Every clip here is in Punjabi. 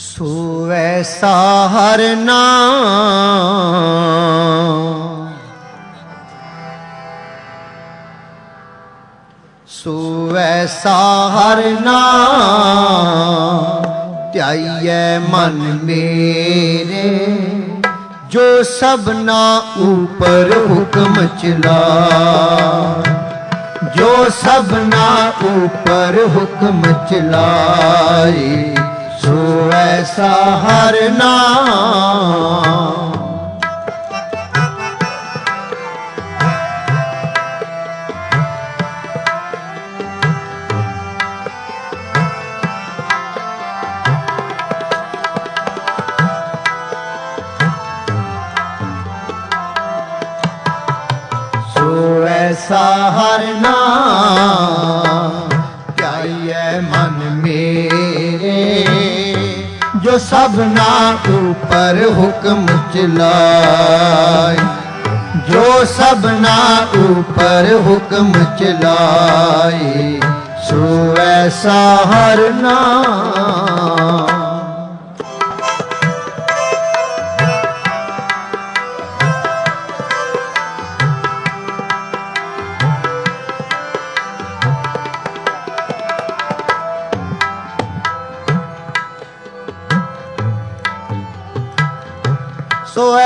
ਸੋ ਐਸਾ ਹਰ ਨਾਮ ਸੋ ਐਸਾ ਹਰ ਨਾਮ ਧਿਆਈਐ ਮਨ ਮੇਰੇ, ਜੋ ਸਭਨਾ ਉਪਰ ਹੁਕਮ ਚਲਾ। ਜੋ ਸਭਨਾ ਉਪਰ ਹੁਕਮ ਚਲਾਏ। ਸੋ ਐਸਾ ਹਰ ਨਾਮ। ਸੋ ਐਸਾ ਹਰ ਨਾਮ। ਸਭਨਾ ਉਪਰ ਹੁਕਮ ਚਲਾਏ। ਜੋ ਸਭਨਾ ਉਪਰ ਹੁਕਮ ਚਲਾਏ ਸੋ ਐਸਾ ਹਰ ਨਾਮ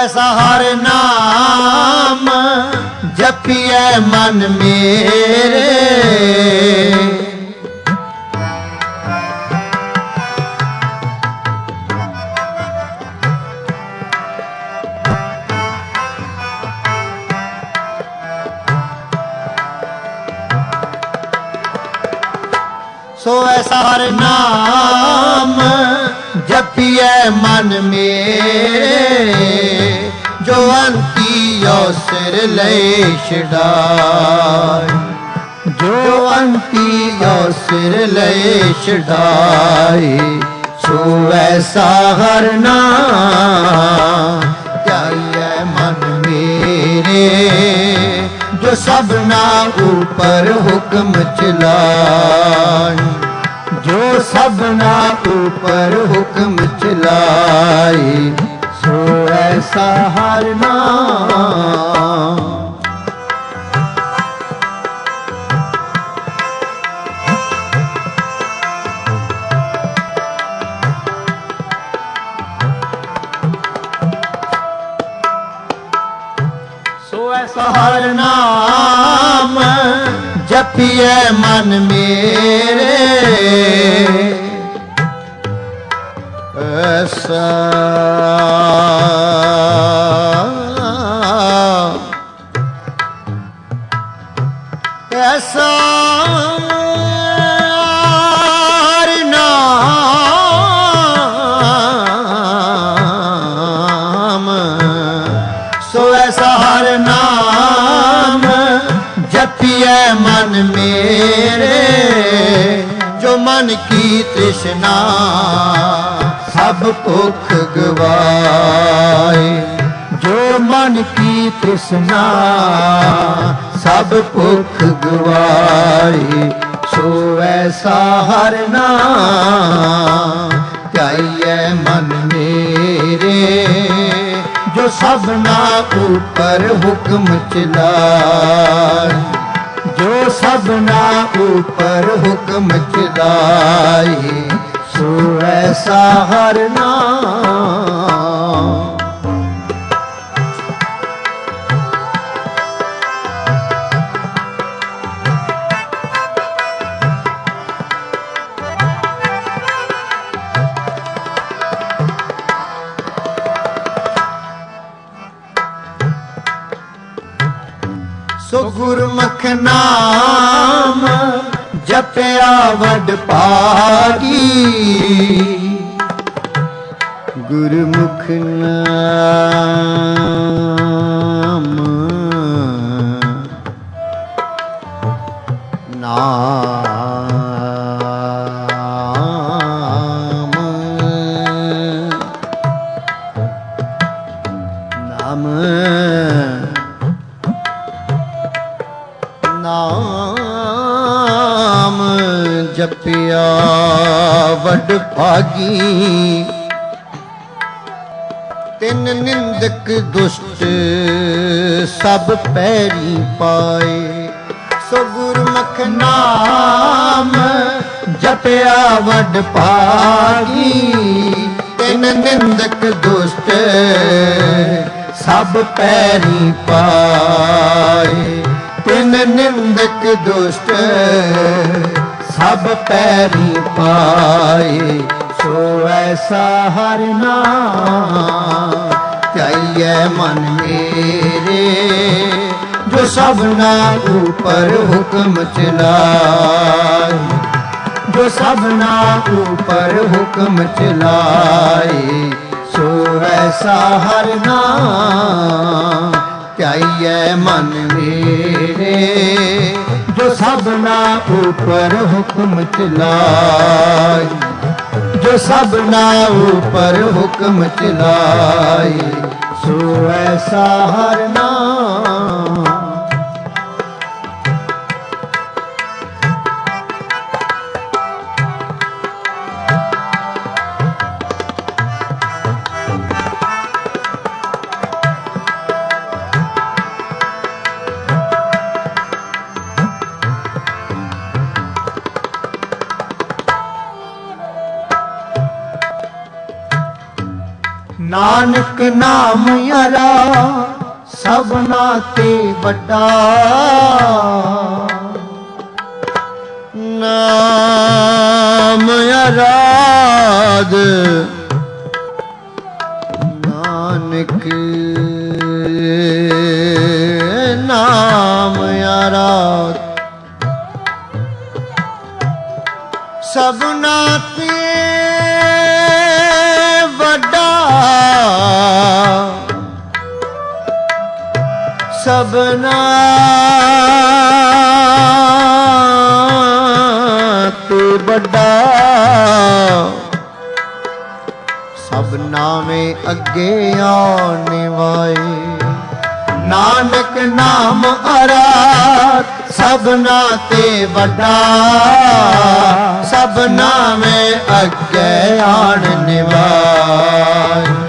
ਐਸਾ ਹਰ ਨਾਮ ਜਪੀਐ ਮਨ ਮੇਰੇ। ਸੋ ਐਸਾ ਹਰ ਨਾਮ ਜਪੀਐ ਮਨ ਮੇਰੇ। ਸਿਰ ਲੈ ਛਡਾਈ ਜੋ ਅੰਤੀਓ ਸਿਰ ਲੈ ਛਡਾਈ ਸੋ ਐਸਾ ਹਰ ਨਾਮ ਮਨ ਮੇਰੇ। ਜੋ ਸਭਨਾ ਉਪਰ ਹੁਕਮ ਚਲਾਈ ਜੋ ਸਭਨਾ ਉਪਰ ਹੁਕਮ ਚਲਾਈ ਸੋ ਐਸਾ ਹਰ ਸੋ ਐਸਾ ਹਰ ਨਾਮ ਜਪੀਐ ਮਨ ਮੇਰੇ ਐਸਾ ਐਸਾ ਹਰ ਨਾਮ ਜਪੀਐ ਮਨ ਮੇਰੇ ਜੋ ਮਨ ਕੀ ਤ੍ਰਿਸ਼ਨਾ ਸਭ ਭੁੱਖ ਗਵਾਏ। ਜੋ ਮਨ ਕੀ ਤ੍ਰਿਸ਼ਨਾ ਸਭ ਭੁੱਖ ਗਵਾਏ। ਸੋ ਐਸਾ ਹਰ ਨਾਮ ਧਿਆਈਐ ਮਨ ਮੇਰੇ। ਜੋ ਸਭਨਾ ਉਪਰ ਹੁਕਮ ਚਲਾਏ ਜੋ ਸਭਨਾ ਉਪਰ ਹੁਕਮ ਚਲਾਏ ਸੋ ਐਸਾ ਹਰ ਨਾਮ ਸੋ ਗੁਰਮੁਖ ਨਾਮ ਜਪਿਆ ਵਡ ਭਾਗੀ। ਗੁਰਮੁਖ ਨਾਮ ਨਾਮ ਨਾਮ ਜਪਿਆ ਭਾਗੀ। ਤਿੰਨ ਨਿੰਦਕ ਦੁਸ਼ਟ ਸਭ ਪੈਰੀ ਪਾਏ। ਸੋ ਗੁਰਮੁਖ ਨਾਮ ਜਪਿਆ, ਵੱਡ ਭਾਗੀ। ਤਿੰਨ ਨਿੰਦਕ ਦੁਸ਼ਟ ਸਭ ਪੈਰੀ ਪਾਏ। ਤਿੰਨ ਨਿੰਦਕ ਦੁਸ਼ਟ ਸਭ ਪੈਰੀ ਪਾਏ, ਸੋ ਐਸਾ ਹਰ ਨਾਮ ਧਿਆਈਐ ਮਨ ਮੇਰੇ, ਜੋ ਸਭਨਾ ਉਪਰ ਹੁਕਮ ਚਲਾਏ। ਜੋ ਸਭਨਾ ਉਪਰ ਹੁਕਮ ਚਲਾਏ, ਸੋ ਐਸਾ ਹਰ ਨਾਮ ਧਿਆਈਐ ਮਨ ਮੇਰੇ। ਜੋ ਸਭਨਾ ਉਪਰ ਹੁਕਮ ਚਲਾਈ ਜੋ ਸਭਨਾ ਉਪਰ ਹੁਕਮ ਚਲਾਈ ਸੋ ਐਸਾ ਹਰ ਨਾਮ ਨਾਨਕ ਨਾਮ ਯਾਰਾ ਸਭਨਾ ਤੇ ਵੱਡਾ। ਨਾਮ ਅਰਾਧ ਨਾਨਕ ਨਾਮ ਅਰਾਧ ਸਭਨਾ ਤੇ ਸਭਨਾ ਤੇ ਵੱਡਾ ਸਭ ਨਾਮੇ ਅੱਗੇ ਆਉਣੇ ਵਾਏ। ਨਾਨਕ ਨਾਮ ਅਰਾਤ ਸਭਨਾ ਤੇ ਵੱਡਾ ਸਭ ਨਾਮੇ ਅੱਗੇ ਆਣ ਨਿਵਾਏ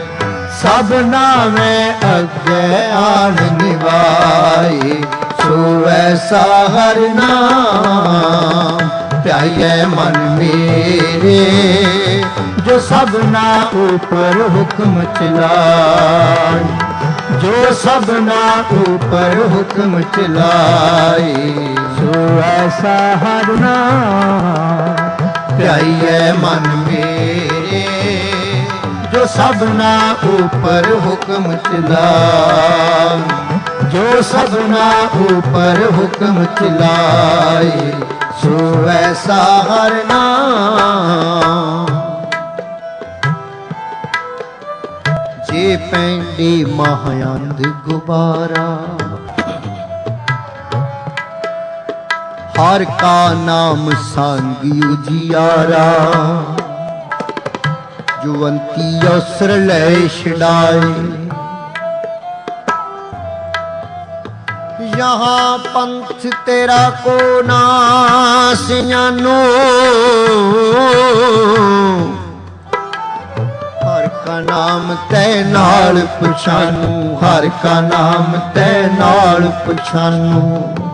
ਸਭ ਨਾਮੇ ਅੱਗੇ ਆਣ ਨਿਵਾਏ ਸੋ ਐਸਾ ਹਰ ਨਾਮ ਧਿਆਏ ਮਨ ਮੇਰੇ, ਜੋ ਸਭਨਾ ਉਪਰ ਹੁਕਮ ਚਲਾਏ ਜੋ ਸਭਨਾ ਉਪਰ ਹੁਕਮ ਚਲਾਏ ਸੋ ਐਸਾ ਹਰ ਨਾਮ ਧਿਆਈਐ ਮਨ ਮੇਰੇ। ਜੋ ਸਭਨਾ ਉਪਰ ਹੁਕਮ ਚਲਾ। ਜੋ ਸਭਨਾ ਉਪਰ ਹੁਕਮ ਚਲਾਏ ਸੋ ਐਸਾ ਹਰ ਨਾਮ ਜੇ ਪੈਂਦੀ ਮਹਾਯੰਦ ਗੁਬਾਰਾ, ਹਰ ਕਾ ਨਾਮ ਸੰਗੀ ਉਜਿਆਰਾ। ਜੁਵੰਤੀ ਅਸਰ ਲੈ ਛਡਾਏ ਯਹਾਂ ਪੰਥ ਤੇਰਾ ਕੋ ਨਾਸਿਆਂ ਨੂੰ ਹਰ ਕਾ ਨਾਮ ਤੈ ਨਾਲ ਪਛਾਨੂ ਹਰ ਕਾ ਨਾਮ ਤੈ ਨਾਲ ਪਛਾਨੂ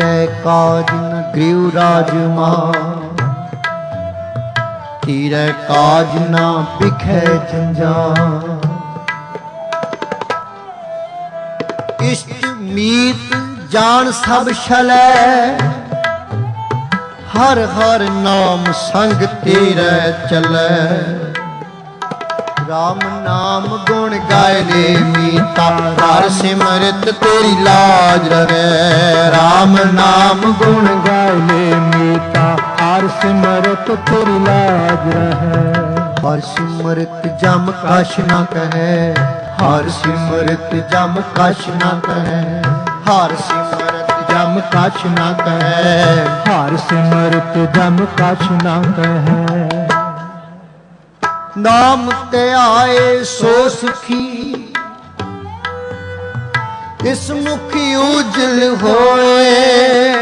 ਤੇਰੇ ਕਾਜ ਨ ਗ੍ਰਿਉ ਰਾਜਮਾ ਤੇਰੇ ਕਾਜ ਨਾ ਵਿਖੇ ਜੰਜਾ ਇਸ਼ਟ ਮੀਤ ਜਾਣ ਸਭ ਛਲੈ। ਹਰ ਹਰ ਨਾਮ ਸੰਗ ਤੇਰੇ ਚੱਲੈ। ਰਾਮ ਨਾਮ ਗੁਣ ਗਾਏ ਨੇ ਮੀਤਾ। ਹਰ ਸਿਮਰਤ ਤੇਰੀ ਲਾਜ ਰਵੇ। ਰਾਮ ਨਾਮ ਗੁਣ ਗਾਏ ਨੇ ਮੀਤਾ। ਹਰ ਸਿਮਰਤ ਤੇਰੀ ਲਾਜ ਰਹੈ ਹਰ ਸਿਮਰਤ ਜਮ ਕਛ ਨਾ ਕਹੈ ਹਰ ਸਿਮਰਤ ਜਮ ਕਛ ਨਾ ਕਹੈ ਹਰ ਸਿਮਰਤ ਜਮ ਕਛ ਨਾ ਕਹੈ ਹਰ ਸਿਮਰਤ ਜਮ ਕਾਸ ਨਾ ਕਹੈ ਨਾਮ ਤੇ ਆਏ ਸੋ ਸੁਖੀ। ਇਸ ਮੁਖੀ ਉਜਲ ਹੋਏ।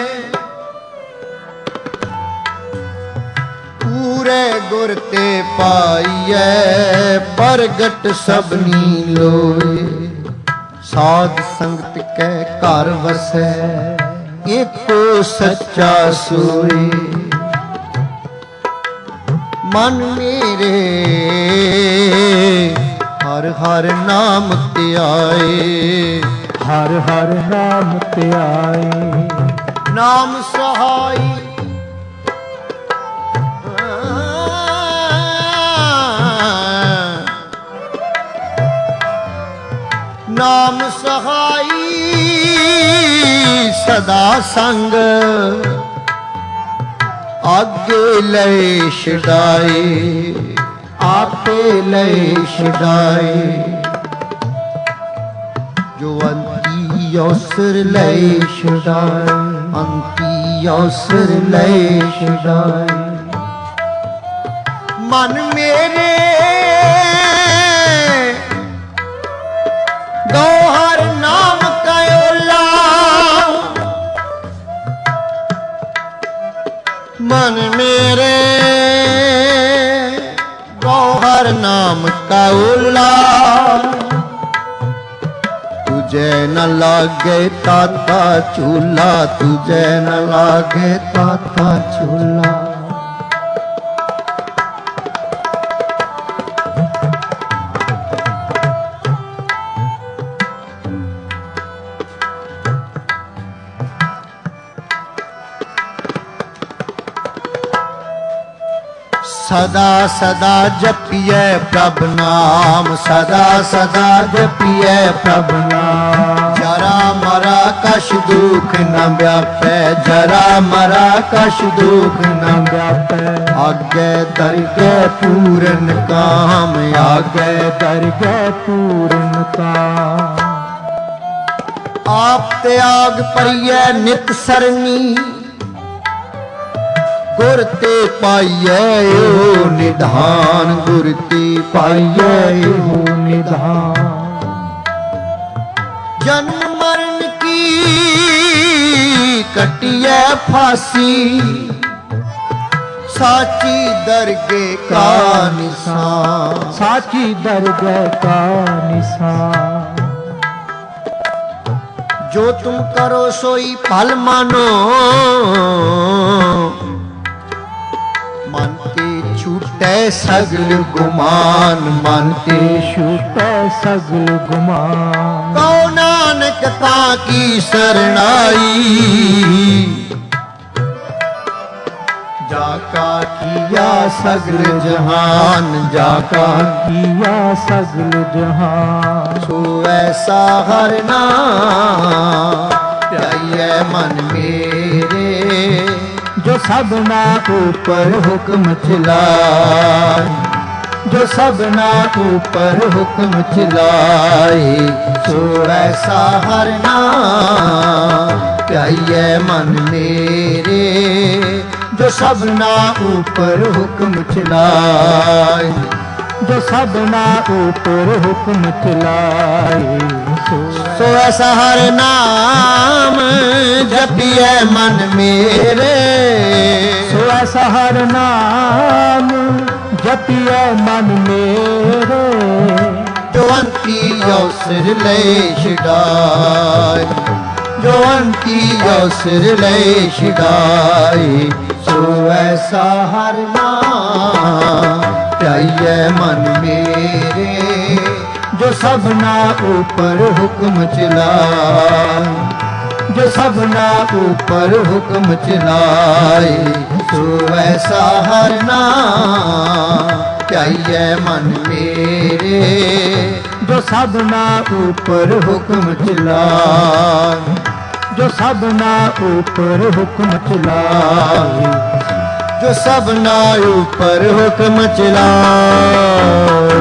ਪੂਰੇ ਗੁਰ ਤੇ ਪਾਈਐ, ਪ੍ਰਗਟ ਸਭਨੀ ਲੋਏ। ਸਾਧ ਸੰਗਤ ਕੈ ਘਰ ਵਸੈ, ਏਕੋ ਸੱਚਾ ਸੋਏ। ਮਨ ਮੇਰੇ। ਹਰ ਹਰ ਨਾਮ ਧਿਆਏ ਹਰ ਹਰ ਨਾਮ ਧਿਆਏ ਨਾਮ ਸਹਾਈ। ਨਾਮ ਸਹਾਈ ਸਦਾ ਸੰਗ। ਅੱਗੇ ਲੈ ਛਡਾਏ ਆਪੇ ਲੈ ਛਡਾਏ ਜੋ ਅੰਤੀ ਅਵਸਰ ਲੈ ਛਡਾਏ ਅੰਤੀ ਅਵਸਰ ਲੈ ਛਡਾਏ ਮਨ ਮੇਰੇ ਗੋਹਰ ਮਨ ਮੇਰੇ ਗੋਹਰ ਨਾਮ ਕਯੋਲਾ तुझे न लागे ताता चूल्हा तुझे न लागे ताता चूल्हा ਸਦਾ ਸਦਾ ਜਪੀਐ ਪ੍ਰਭ ਨਾਮ, ਸਦਾ ਸਦਾ ਜਪੀਏ ਪ੍ਰਭ ਨਾਮ। ਜਰਾ ਮਰਾ ਕਛ ਦੁਖ ਨ ਵਿਆਪੈ, ਜਰਾ ਮਰਾ ਕਛ ਦੁਖ ਨ ਵਿਆਪੈ। ਆਗੇ ਦਰਗਹਿ ਪੂਰਨ ਕਾਮ, ਆਗੇ ਆਗੇ ਪੂਰਨ ਕਾਮ। ਆਪ ਤਿਆਗ ਪਰਿਐ ਨਿਤ ਸਰਨੀ ਗੁਰ ਤੇ ਪਾਈਐ ਓ ਨਿਧਾਨ। ਗੁਰ ਤੇ ਪਾਈਐ ਓ ਨਿਧਾਨ। ਜਨਮ ਮਰਨ ਕੀ ਕਟਿਐ ਫਾਸੀ? ਸਾਚੀ ਦਰਗੇ ਕਾ ਨਿਸ਼ਾਨ। ਸਾਚੀ ਦਰਗਹਿ ਕਾ ਨਿਸ਼ਾਨ। ਜੋ ਤੁਮ ਕਰੋ ਸੋਈ ਭਲ ਮਾਨੋ ਤੇ ਛੂਟੈ ਸਗਲ ਗੁਮਾਨ ਮਨ ਤੇ। ਛੂਟੈ ਸਗਲ ਗੁਮਾਨ। ਕਉ ਨਾਨਕ ਤਾਂ ਕੀ ਸਰਣਾਈ ਜਾ ਕਾ ਕੀਆ ਸਗਲ ਜਹਾਨ ਜਾ ਕਾ ਕੀਆ ਸਗਲ ਜਹਾਨ। ਸੋ ਐਸਾ ਹਰ ਨਾਮ ਮਨ ਮੇਰੇ। ਸਭਨਾ ਉਪਰ ਹੁਕਮ ਚਲਾਏ। ਜੋ ਸਭਨਾ ਉਪਰ ਹੁਕਮ ਚਲਾਏ ਸੋ ਐਸਾ ਹਰ ਨਾਮ ਪਿਆਈਐ ਮਨ ਮੇਰੇ। ਜੋ ਸਭਨਾ ਉਪਰ ਹੁਕਮ ਚਲਾਏ, ਜੋ ਸਭਨਾ ਉਪਰ ਹੁਕਮ ਚਲਾਏ ਸੋ ਐਸਾ ਹਰ ਨਾਮ ਜਪੀਐ ਮਨ ਮੇਰੇ। मेरे ਸੋ ਨਾਮ ਜਪੀਐ ਮਨ ਮੇਰੇ। ਜੋ ਅੰਤੀ ਅਵਸਰ ਲੈ ਛਡਾਏ। ਜੋ ਅੰਤੀ ਅਵਸਰ ਲੈ ਛਡਾਏ। ਸੋ ਐਸਾ ਹਰ ਨਾਮ ਧਿਆਈਐ ਮਨ ਮੇਰੇ। ਜੋ ਸਭਨਾ ਉਪਰ ਹੁਕਮ ਚਲਾਏ। ਜੋ ਸਭਨਾ ਉਪਰ ਹੁਕਮ ਚਲਾਏ ਸੋ ਐਸਾ ਹਰ ਨਾਮ ਮਨ ਮੇਰੇ। ਜੋ ਸਭਨਾ ਉਪਰ ਹੁਕਮ ਚਲਾਏ ਜੋ ਸਭਨਾ ਉਪਰ ਹੁਕਮ ਚਲਾਏ ਜੋ ਸਭਨਾ ਉਪਰ ਹੁਕਮ ਚਲਾਏ